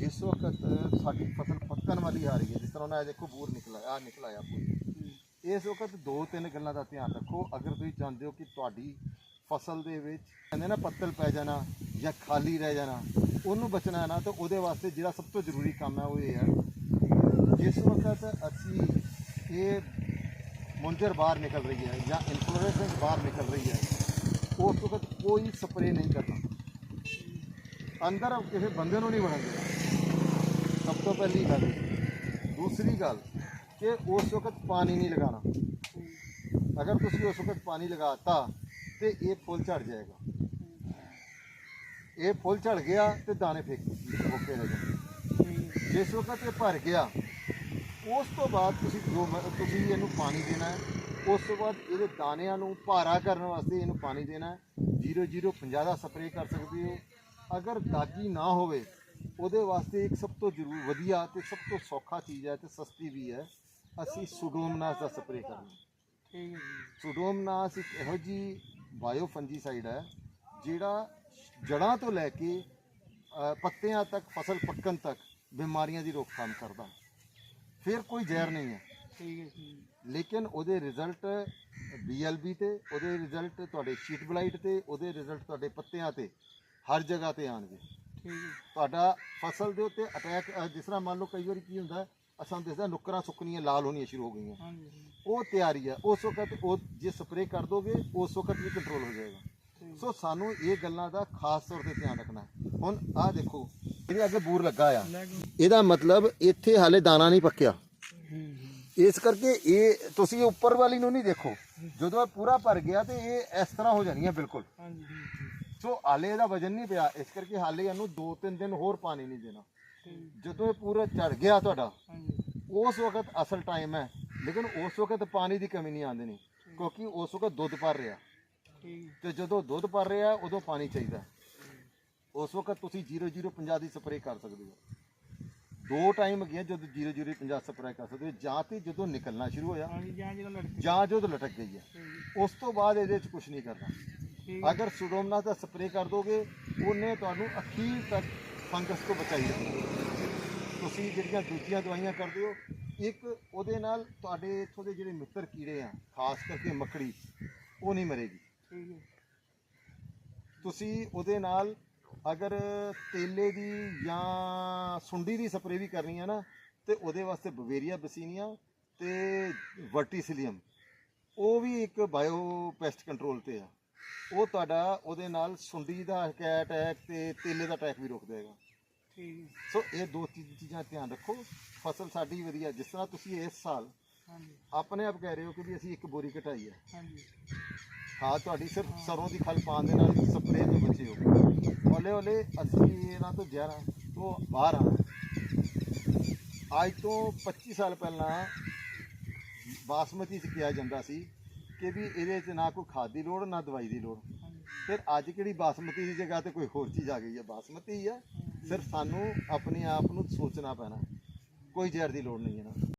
ਜਿਸ ਵਕਤ ਸਾਡੀ ਫਸਲ ਪੱਕਣ ਵਾਲੀ ਆ ਰਹੀ ਹੈ ਜਿਸ ਤਰ੍ਹਾਂ ਉਹਨਾਂ ਦੇਖੋ ਬੂਰ ਨਿਕਲਾ ਆ ਨਿਕਲ ਆਇਆ ਪੂਰੀ ਇਸ ਵਕਤ ਦੋ ਤਿੰਨ ਗੱਲਾਂ ਦਾ ਧਿਆਨ ਰੱਖੋ। ਅਗਰ ਤੁਸੀਂ ਚਾਹੁੰਦੇ ਹੋ ਕਿ ਤੁਹਾਡੀ ਫਸਲ ਦੇ ਵਿੱਚ ਕਹਿੰਦੇ ਨਾ ਪੱਤਲ ਪੈ ਜਾਣਾ ਜਾਂ ਖਾਲੀ ਰਹਿ ਜਾਣਾ ਉਹਨੂੰ ਬਚਣਾ ਹੈ ਨਾ ਤਾਂ ਉਹਦੇ ਵਾਸਤੇ ਜਿਹੜਾ ਸਭ ਤੋਂ ਜ਼ਰੂਰੀ ਕੰਮ ਹੈ ਉਹ ਇਹ ਹੈ ਜਿਸ ਵਕਤ ਅਸੀਂ ਇਹ ਮੁੰਜਰ ਬਾਹਰ ਨਿਕਲ ਰਹੀ ਹੈ ਜਾਂ ਇਨਫਲੋਰੈਂਸ ਬਾਹਰ ਨਿਕਲ ਰਹੀ ਹੈ ਉਸ ਵਕਤ ਕੋਈ ਸਪਰੇਅ ਨਹੀਂ ਕਰਨਾ। ਅੰਦਰ ਕਿਸੇ ਬੰਦੇ ਨੂੰ ਨਹੀਂ ਵੜਨ ਦੇਣਾ। ਸਭ ਤੋਂ ਪਹਿਲੀ ਗੱਲ। ਦੂਸਰੀ ਗੱਲ ਕਿ ਉਸ ਵਕਤ ਪਾਣੀ ਨਹੀਂ ਲਗਾਉਣਾ। ਅਗਰ ਤੁਸੀਂ ਉਸ ਵਕਤ ਪਾਣੀ ਲਗਾਤਾ ਤੇ ਇਹ ਫੁੱਲ ਝੜ ਜਾਏਗਾ। ਇਹ ਫੁੱਲ ਝੜ ਗਿਆ ਤੇ ਦਾਣੇ ਫੇਕ ਫੋਕੇ ਹੋ ਜਾਣਗੇ ਜਿਸ ਵਕਤ ਇਹ ਭਰ ਗਿਆ, ਉਸ ਤੋਂ ਬਾਅਦ ਤੁਸੀਂ ਜੋ ਤੁਸੀਂ ਇਹਨੂੰ ਪਾਣੀ ਦੇਣਾ ਹੈ। ਉਸ ਤੋਂ ਬਾਅਦ ਇਹਦੇ ਦਾਣਿਆਂ ਨੂੰ ਭਾਰਾ ਕਰਨ ਵਾਸਤੇ ਇਹਨੂੰ ਪਾਣੀ ਦੇਣਾ ਹੈ। 0050 ਦਾ ਸਪਰੇਅ ਕਰ ਸਕਦੇ ਹੋ। ਅਗਰ ਦਾਗੀ ਨਾ ਹੋਵੇ ਉਹਦੇ ਵਾਸਤੇ ਇੱਕ ਸਭ ਤੋਂ ਜ਼ਰੂਰ ਵਧੀਆ ਤੇ ਸਭ ਤੋਂ ਸੌਖਾ ਚੀਜ਼ ਹੈ ਤੇ ਸਸਤੀ ਵੀ ਹੈ ਅਸੀਂ ਸੁਡੋਮਨਾਸ ਦਾ ਸਪਰੇਅ ਕਰਨਾ ਠੀਕ ਹੈ ਸੁਡੋਮਨਾਸ ਇੱਕ ਇਹੋ ਜੀ ਬਾਇਓ ਫੰਜੀਸਾਈਡ ਹੈ ਜਿਹੜਾ ਜੜਾਂ ਤੋਂ ਲੈ ਕੇ ਪੱਤਿਆਂ ਤੱਕ ਫਸਲ ਪੱਕਣ ਤੱਕ ਬਿਮਾਰੀਆਂ ਦੀ ਰੋਕਥਾਮ ਕਰਦਾ ਫਿਰ ਕੋਈ ਜ਼ਹਿਰ ਨਹੀਂ ਹੈ। ਠੀਕ ਹੈ ਜੀ। ਲੇਕਿਨ ਉਹਦੇ ਰਿਜ਼ਲਟ BLB ਤੇ ਉਹਦੇ ਰਿਜ਼ਲਟ ਤੁਹਾਡੇ ਸ਼ੀਟ ਬਲਾਈਟ ਤੇ ਉਹਦੇ ਰਿਜ਼ਲਟ ਤੁਹਾਡੇ ਪੱਤਿਆਂ ਤੇ ਹਰ ਜਗ੍ਹਾ ਤੇ ਆਣਗੇ ਠੀਕ ਹੈ। ਤੁਹਾਡਾ ਫਸਲ ਦੇ ਉੱਤੇ ਅਟੈਕ ਜਿਸ ਤਰ੍ਹਾਂ ਮੰਨ ਲਓ ਕਈ ਵਾਰੀ ਕੀ ਹੁੰਦਾ ਅਸਾਂ ਦਿਸਦਾ ਨੁਕਰਾਂ ਸੁੱਕਣੀਆਂ ਲਾਲ ਹੋਣੀਆਂ ਸ਼ੁਰੂ ਹੋ ਗਈਆਂ। ਉਹ ਤਿਆਰੀ ਹੈ ਉਸ ਵਕਤ ਉਹ ਜੇ ਸਪਰੇਅ ਕਰ ਦੋਗੇ ਉਸ ਵਕਤ ਵੀ ਕੰਟਰੋਲ ਹੋ ਜਾਏਗਾ। ਸੋ ਸਾਨੂੰ ਇਹ ਗੱਲਾਂ ਦਾ ਖਾਸ ਤੌਰ ਤੇ ਧਿਆਨ ਰੱਖਣਾ ਹੈ। ਹੁਣ ਆਹ ਦੇਖੋ ਇਹਦੇ ਅੱਗੇ ਬੂਰ ਲੱਗਾ ਆ। ਇਹਦਾ ਮਤਲਬ ਇੱਥੇ ਹਾਲੇ ਦਾਣਾ ਨਹੀਂ ਪੱਕਿਆ। ਇਸ ਕਰਕੇ ਇਹ ਤੁਸੀਂ ਉੱਪਰ ਵਾਲੀ ਨੂੰ ਨਹੀਂ ਦੇਖੋ। ਜਦੋਂ ਇਹ ਪੂਰਾ ਭਰ ਗਿਆ ਤੇ ਇਹ ਇਸ ਤਰ੍ਹਾਂ ਹੋ ਜਾਣੀ ਹੈ ਬਿਲਕੁਲ। ਸੋ ਹਾਲੇ ਇਹਦਾ ਵਜਨ ਨਹੀਂ ਪਿਆ ਇਸ ਕਰਕੇ ਹਾਲੇ ਇਹਨੂੰ 2-3 ਦਿਨ ਹੋਰ ਪਾਣੀ ਨਹੀਂ ਦੇਣਾ। ਜਦੋਂ ਇਹ ਪੂਰਾ ਚੜ ਗਿਆ ਤੁਹਾਡਾ ਉਸ ਵਕਤ ਅਸਲ ਟਾਈਮ ਹੈ ਲੇਕਿਨ ਉਸ ਵਕਤ ਪਾਣੀ ਦੀ ਕਮੀ ਨਹੀਂ ਆਉਂਦੀ ਨਹੀਂ ਕਿਉਂਕਿ ਉਸ ਵਕਤ ਦੁੱਧ ਭਰ ਰਿਹਾ। ਤੇ ਜਦੋਂ ਦੁੱਧ ਭਰ ਰਿਹਾ ਉਦੋਂ ਪਾਣੀ ਚਾਹੀਦਾ ਉਸ ਵਕਤ ਤੁਸੀਂ 0050 ਦੀ ਸਪਰੇਅ ਕਰ ਸਕਦੇ ਹੋ। ਦੋ ਟਾਈਮ ਗਿਆ ਜਦੋਂ 0050 ਸਪਰੇਅ ਕਰ ਸਕਦੇ ਹੋ ਜਾਂ ਤੇ ਜਦੋਂ ਨਿਕਲਣਾ ਸ਼ੁਰੂ ਹੋਇਆ ਜਾਂ ਜਦੋਂ ਲਟਕ ਗਈ। ਹੈ। ਉਸ ਤੋਂ ਬਾਅਦ ਇਹਦੇ ਵਿੱਚ ਕੁਝ ਨਹੀਂ ਕਰਨਾ। ਅਗਰ ਸੁਡੋਮਨਾਸ ਦਾ ਸਪਰੇਅ ਕਰ ਦੋਗੇ ਉਹਨੇ ਤੁਹਾਨੂੰ ਅਖੀਰ ਤੱਕ ਫੰਗਸ ਤੋਂ ਬਚਾਈ ਰੱਖਣਾ। ਤੁਸੀਂ ਜਿਹੜੀਆਂ ਦੂਜੀਆਂ ਦਵਾਈਆਂ ਕਰਦੇ ਹੋ ਇੱਕ ਉਹਦੇ ਨਾਲ ਤੁਹਾਡੇ ਇੱਥੋਂ ਦੇ ਜਿਹੜੇ ਮਿੱਤਰ ਕੀੜੇ ਆ ਖਾਸ ਕਰਕੇ ਮੱਕੜੀ ਉਹ ਨਹੀਂ ਮਰੇਗੀ। ਤੁਸੀਂ ਉਹਦੇ ਨਾਲ ਅਗਰ ਤੇਲੇ ਦੀ ਜਾਂ ਸੁੰਡੀ ਦੀ ਸਪਰੇਅ ਵੀ ਕਰਨੀ ਹੈ ਨਾ ਤੇ ਉਹਦੇ ਵਾਸਤੇ ਬਵੇਰੀਆ ਬਸੀਨੀਆ ਤੇ ਵਰਟੀਸਿਲੀਅਮ। ਉਹ ਵੀ ਇੱਕ ਬਾਇਓ ਪੈਸਟ ਕੰਟਰੋਲ ਤੇ ਆ। ਉਹ ਤੁਹਾਡਾ ਉਹਦੇ ਨਾਲ ਸੁੰਡੀ ਦਾ ਅਟੈਕ ਤੇ ਤੇਲੇ ਦਾ ਅਟੈਕ ਵੀ ਰੋਕ ਦੇਗਾ ਠੀਕ ਸੋ ਇਹ ਦੋ ਚੀਜ਼- ਚੀਜ਼ਾਂ ਧਿਆਨ ਰੱਖੋ। ਫਸਲ ਸਾਡੀ ਵਧੀਆ ਜਿਸ ਤਰ੍ਹਾਂ ਤੁਸੀਂ ਇਸ ਸਾਲ ਹਾਂਜੀ। ਆਪਣੇ ਆਪ ਕਹਿ ਰਹੇ ਹੋ ਕਿ ਵੀ ਅਸੀਂ ਇੱਕ ਬੋਰੀ ਘਟਾਈ ਹੈ। ਹਾਂਜੀ। ਹਾਂ ਤੁਹਾਡੀ ਸਿਰਫ ਸਰੋਂ ਦੀ ਖਲ ਪਾਉਣ ਦੇ ਨਾਲ ਸਪਰੇਅ ਤੋਂ ਬਚੇ ਹੋ। ਹੌਲੇ ਹੌਲੇ ਅਸੀਂ ਇਹਨਾਂ ਤੋਂ ਜ਼ਹਿਰਾਂ ਤੋਂ ਬਾਹਰ ਆਣਾ ਅੱਜ ਤੋਂ 25 ਸਾਲ ਪਹਿਲਾਂ ਬਾਸਮਤੀ ਚ ਕਿਹਾ ਜਾਂਦਾ ਸੀ ਕਿ ਵੀ ਇਹਦੇ 'ਚ ਨਾ ਕੋਈ ਖਾਦ ਦੀ ਲੋੜ, ਨਾ ਦਵਾਈ ਦੀ ਲੋੜ। ਫਿਰ ਅੱਜ ਕਿਹੜੀ ਬਾਸਮਤੀ ਦੀ ਜਗ੍ਹਾ ਤੇ ਕੋਈ ਹੋਰ ਚੀਜ਼ ਆ ਗਈ ਹੈ ਬਾਸਮਤੀ ਹੀ ਆ। ਸਿਰਫ ਸਾਨੂੰ ਆਪਣੇ ਆਪ ਨੂੰ ਸੋਚਣਾ ਪੈਣਾ। ਕੋਈ ਜ਼ਹਿਰ ਦੀ ਲੋੜ ਨਹੀਂ ਹੈ ਨਾ।